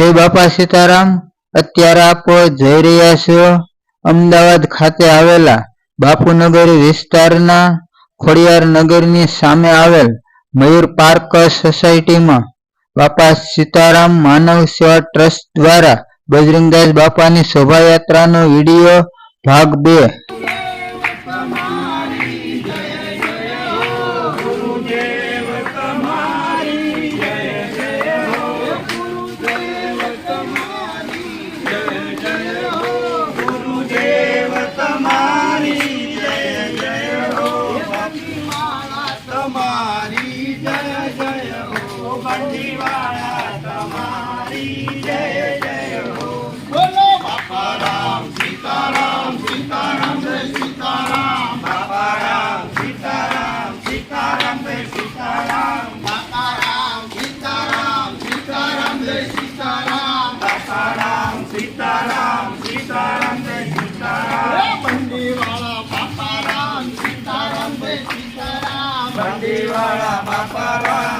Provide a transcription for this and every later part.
જય બાપા સીતારામ, અત્યારે આપ જઈ રહ્યા છો. અમદાવાદ ખાતે આવેલા બાપુનગર વિસ્તારના ખોડિયાર નગરની સામે આવેલ મયુર પાર્ક સોસાયટીમાં બાપા સીતારામ માનવ સેવા ટ્રસ્ટ દ્વારા બજરંગદાસ બાપાની શોભાયાત્રાનો વીડિયો ભાગ બે. 万。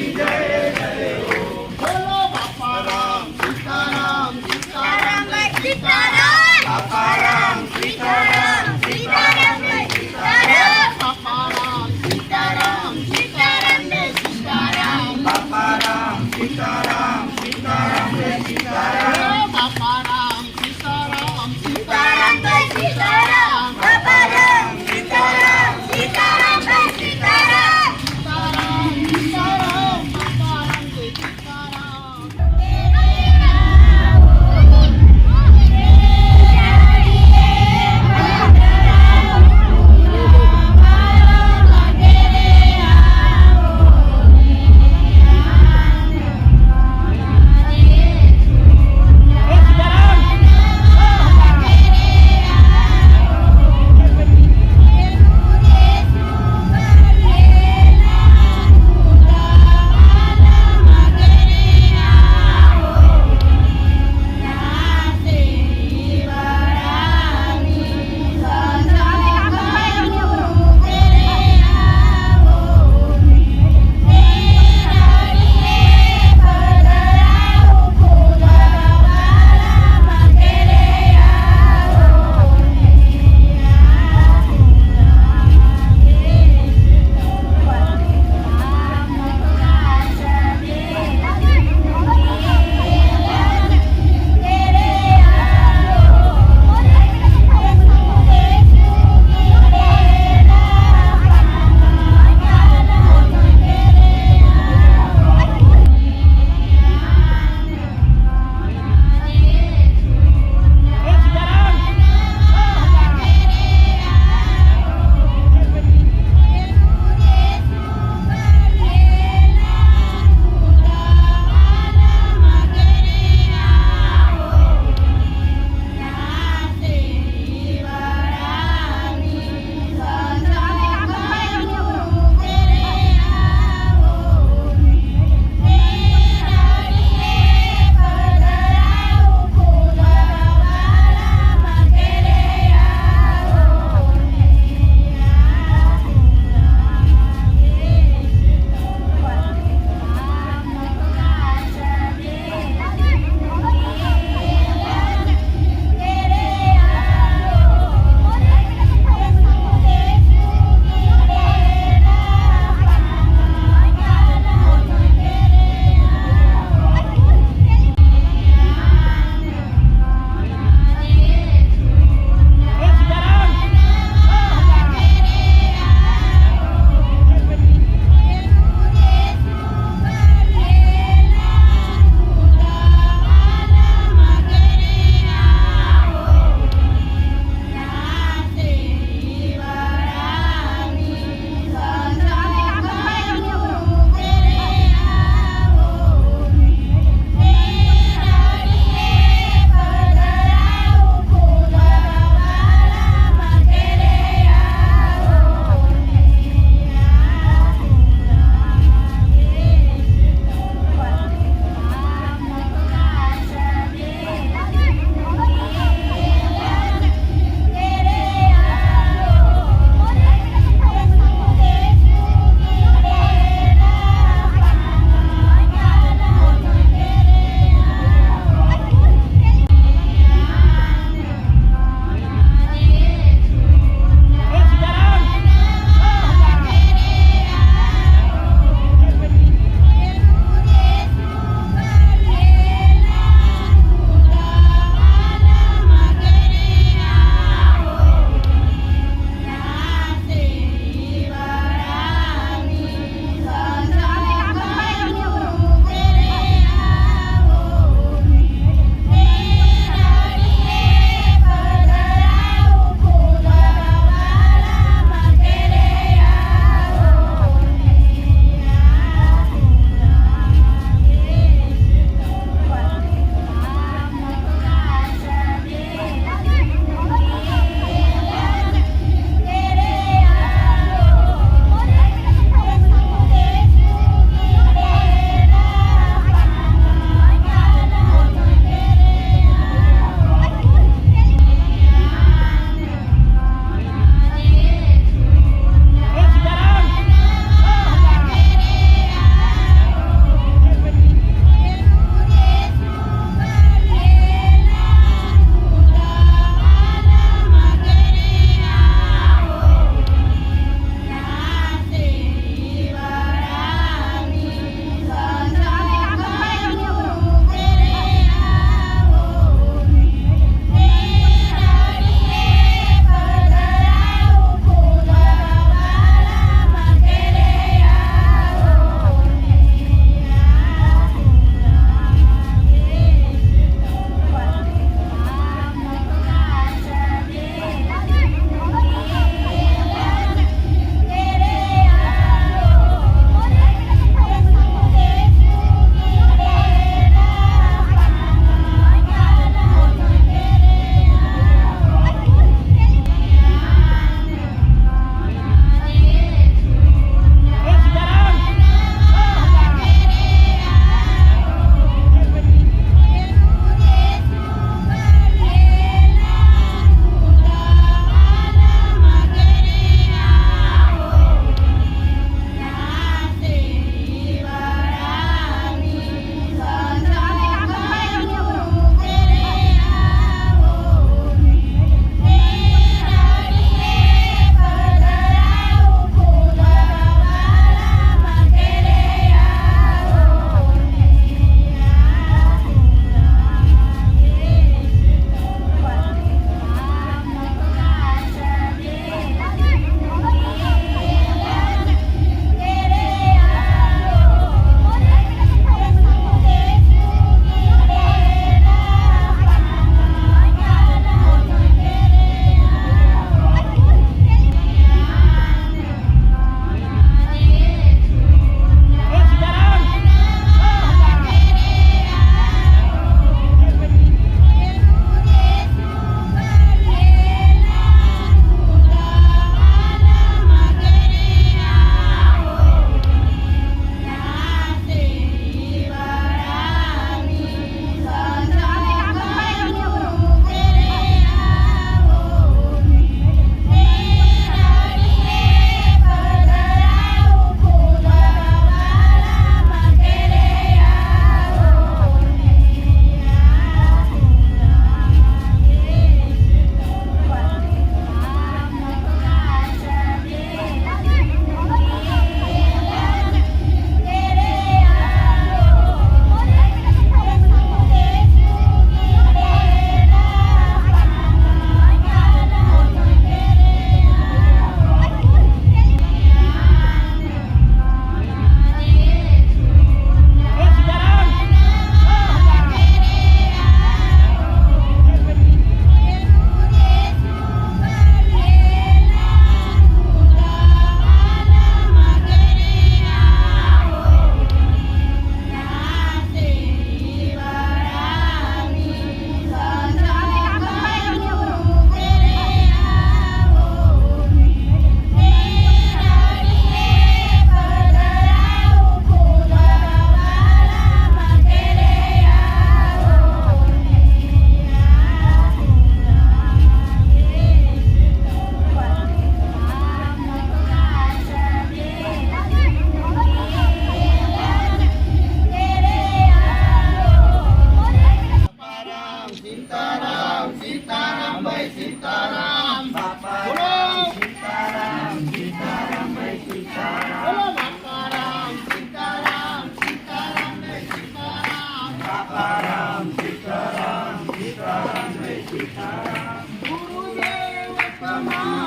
તમારી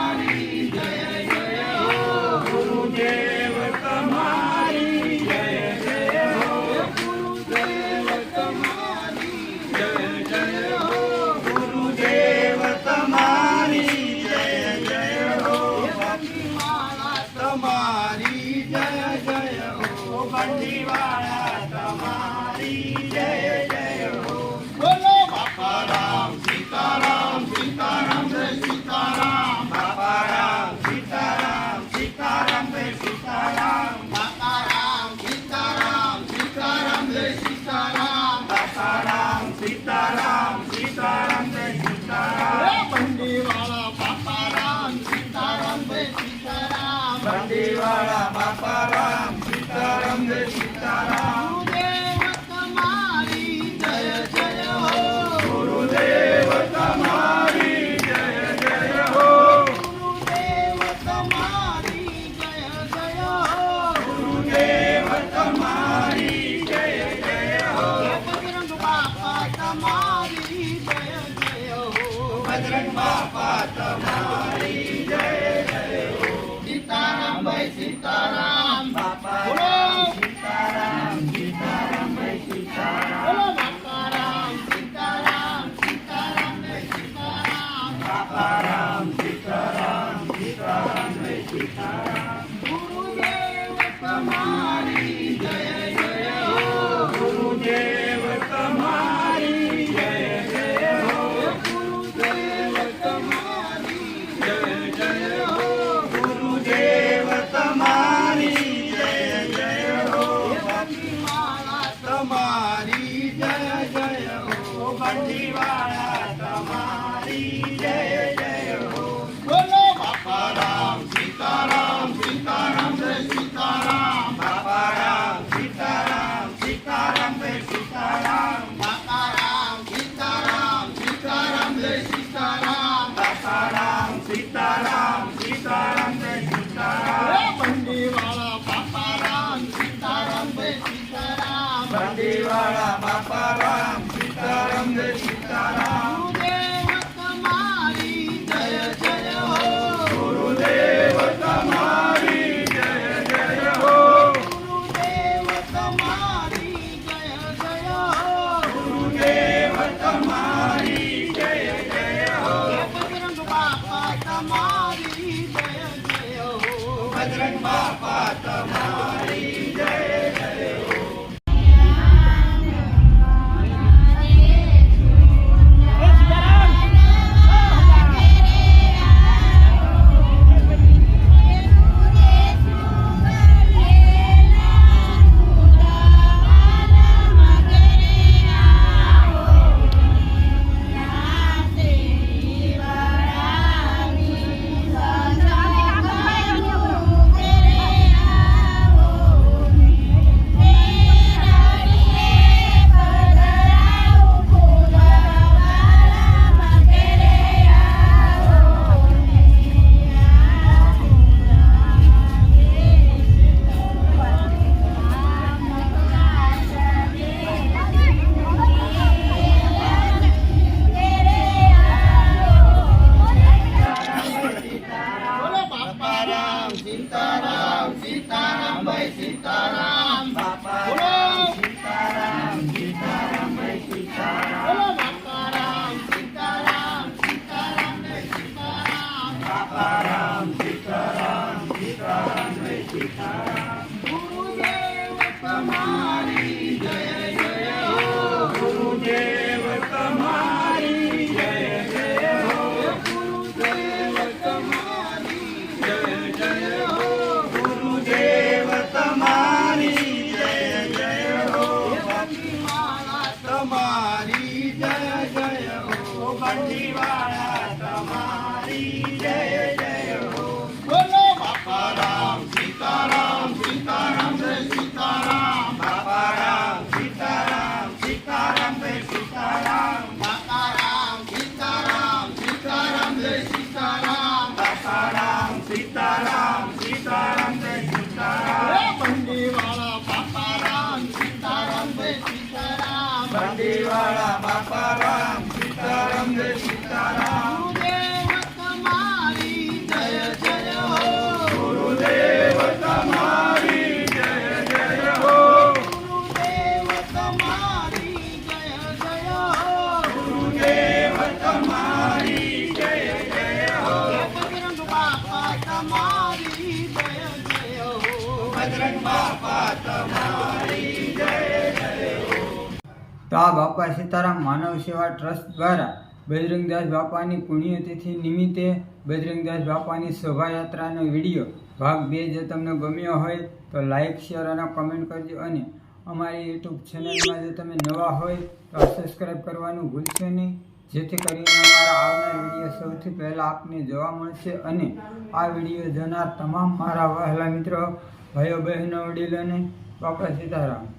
તો આ બાપા સીતારામ માનવ સેવા ટ્રસ્ટ દ્વારા બજરંગદાસ બાપાની પુણ્યતિથિ નિમિત્તે બજરંગદાસ બાપાની શોભાયાત્રાનો વીડિયો ભાગ બે જો તમને ગમ્યો હોય તો લાઇક શેર અને કમેન્ટ કરજો અને અમારી યુટ્યુબ ચેનલમાં જો તમે નવા હોય તો સબસ્ક્રાઈબ કરવાનું ભૂલશો નહીં. જેથી કરીને અમારા આવનાર વીડિયો સૌથી પહેલાં આપને જોવા મળશે અને આ વીડિયો જોનાર તમામ મારા વહેલા મિત્રો, ભાઈઓ, બહેનો, વડીલોને બાપા સીતારામ.